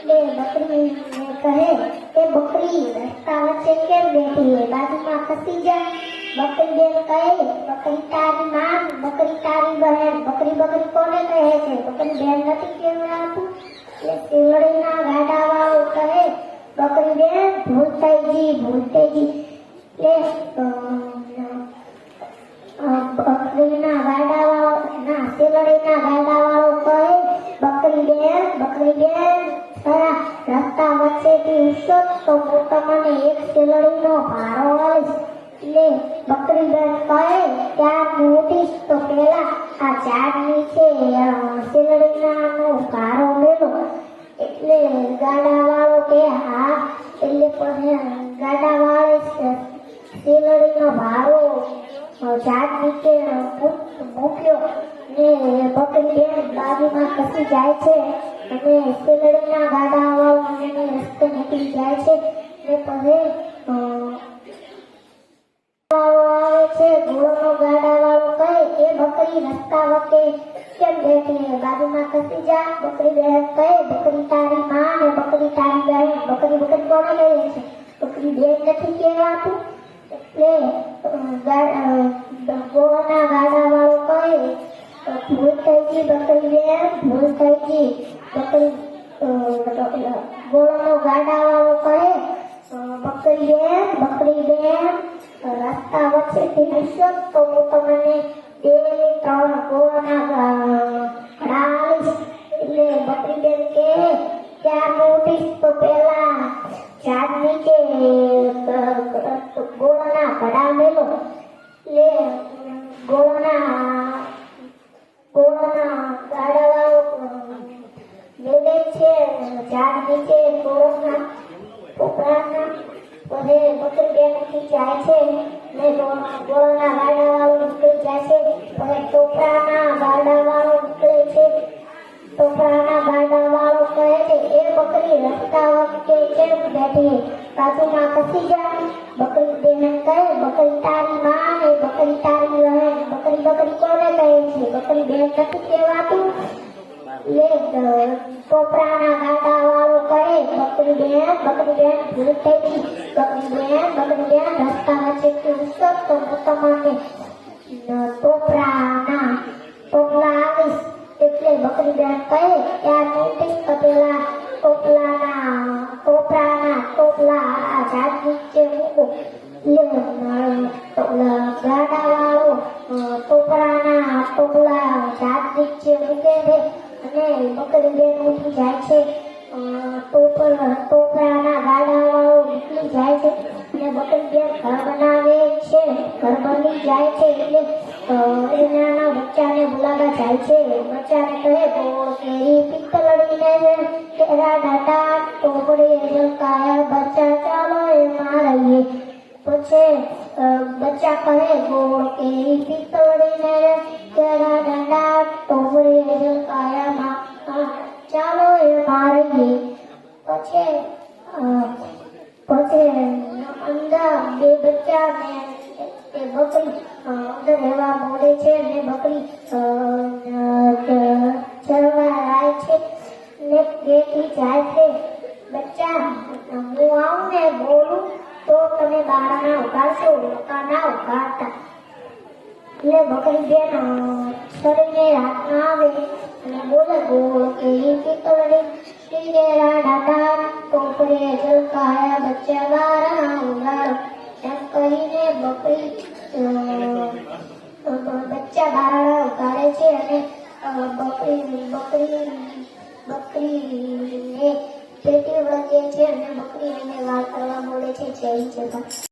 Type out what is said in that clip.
એટલે બકરી કહે કે બકરી, રસ્તા વચ્ચે કેમ બેઠી હે? બાજુમાં ખસી જા. બકરી બેન કહે, બકરી તારી માન, બકરી તારી બહેન. બકરી બકરી કોને કહે છે? બકરી બેન નથી કહેવાતું એટલે શિવડીના ગાડાવાળો કહે, બકરી બેન ભૂલ થઈ રસ્તા વચ્ચેથી ઉછો તો હું તમને એક શેલડીનો ભારો આવીશ એટલે બકરી બેન કહે, ત્યાં મોટીશ તો પેલા આ ઝાડ નીચે શેલડીનાનો ભારો મેળો એટલે ગાડાવાળો કે હા. એટલે પછી ગાડાવાળે શેલડીનો ભારો ઝાડ નીચે મૂક્યો ને બકરી બાજુમાં ખસી જાય છે. અને શેલડીના ગાડાવાળો એને રસ્તે નીકળી જાય છે. ને પછી આવે છે ઘોડોનો ગાડાવાળો કહે, એ બકરી રસ્તા વચ્ચે કેમ બેઠી બાજુમાં ખસી જા. બકરી બહેન કહે, બકરી તારી માં ને બકરી તારી બહેન. બકરી બકરી કોને કહે છે? બકરી બેન નથી કહેવાતું. એટલે ગોવાના ગા- બેન ભૂલ થઈ બકરી અ, ઘોડાનો ગાડાવાળો કહે બકરી બેન બકરી બે રસ્તા વચ્ચેથી હશો તો હું તમને બે ત્રણ ગોળના એટલે બકરી બેન કે ત્યાં નોટીસ તો પેલા ઝાડ નીચે ગોળના ઘડા મેલો. એટલે ગોળના ગોળના ગાડાવાળો મેળે છે ઝાડ નીચે કહે છે, એ બકરી રસ્તા વખતે કેમ બેઠી બાજુમાં ખસી જા. બકરી બેન કહે, બકરી તારી માં બકરી તારી બકરી બકરી કોને કહે છે? બકરી બેન નથી કહેવાતું. લે ટોપરાના ગાડા વાળો કહે બકરી બેન બકરી બેન ભૂલ થઈ ગઈ બકરી બેન બકરી બેન રસ્તા વચ્ચેથી ઉછો તો હું તમને ન- ટોપરાના ટોપલા આવીશ એટલે બકરી બેન કહે ત્યાં નોટિસ તો ઉઠી જાય છે અ, ટોપર ટોપરાના ગાડા નીકળી જાય છે અને બકરી બેન ઘર બનાવે છે ઘર બની જાય છે એટલે એના બચ્ચાને બોલાવવા જાય છે. બચ્ચાને કહે ગોળ કેરી પિત્તળીને કેરા દાદા ટોપડે કાયા બચ્ચા ચાલો એમાં રહીએ. પછી બચ્ચા કહે ગોળ કેરી પિત્તળીને કેરા દાદા ટોપરે કાયામાં પછી અંદર બે બચ્ચા ને તે બકરી અંદર રહેવા મોડે છે અને બકરી ચરવા જાય છે ને બેટી જાય છે. બચ્ચા હું આવું ને બોલું તો તમે બાળાના ઉગાડશો ના ઉગાડતા એટલે બકરી બેન શરીરને રાતના આવે અને બોલે ગોળ કે શ્રીરેરા દાદા ટોપરે જલકાયા બચ્ચા બારા ઉગાડો એમ કહીને બકરી બચ્ચા બારણા ઉગાડે છે અને બકરી બકરી બકરીને પેટી વળગે છે અને બકરી એને વાર કરવા બોલે છે જય જગત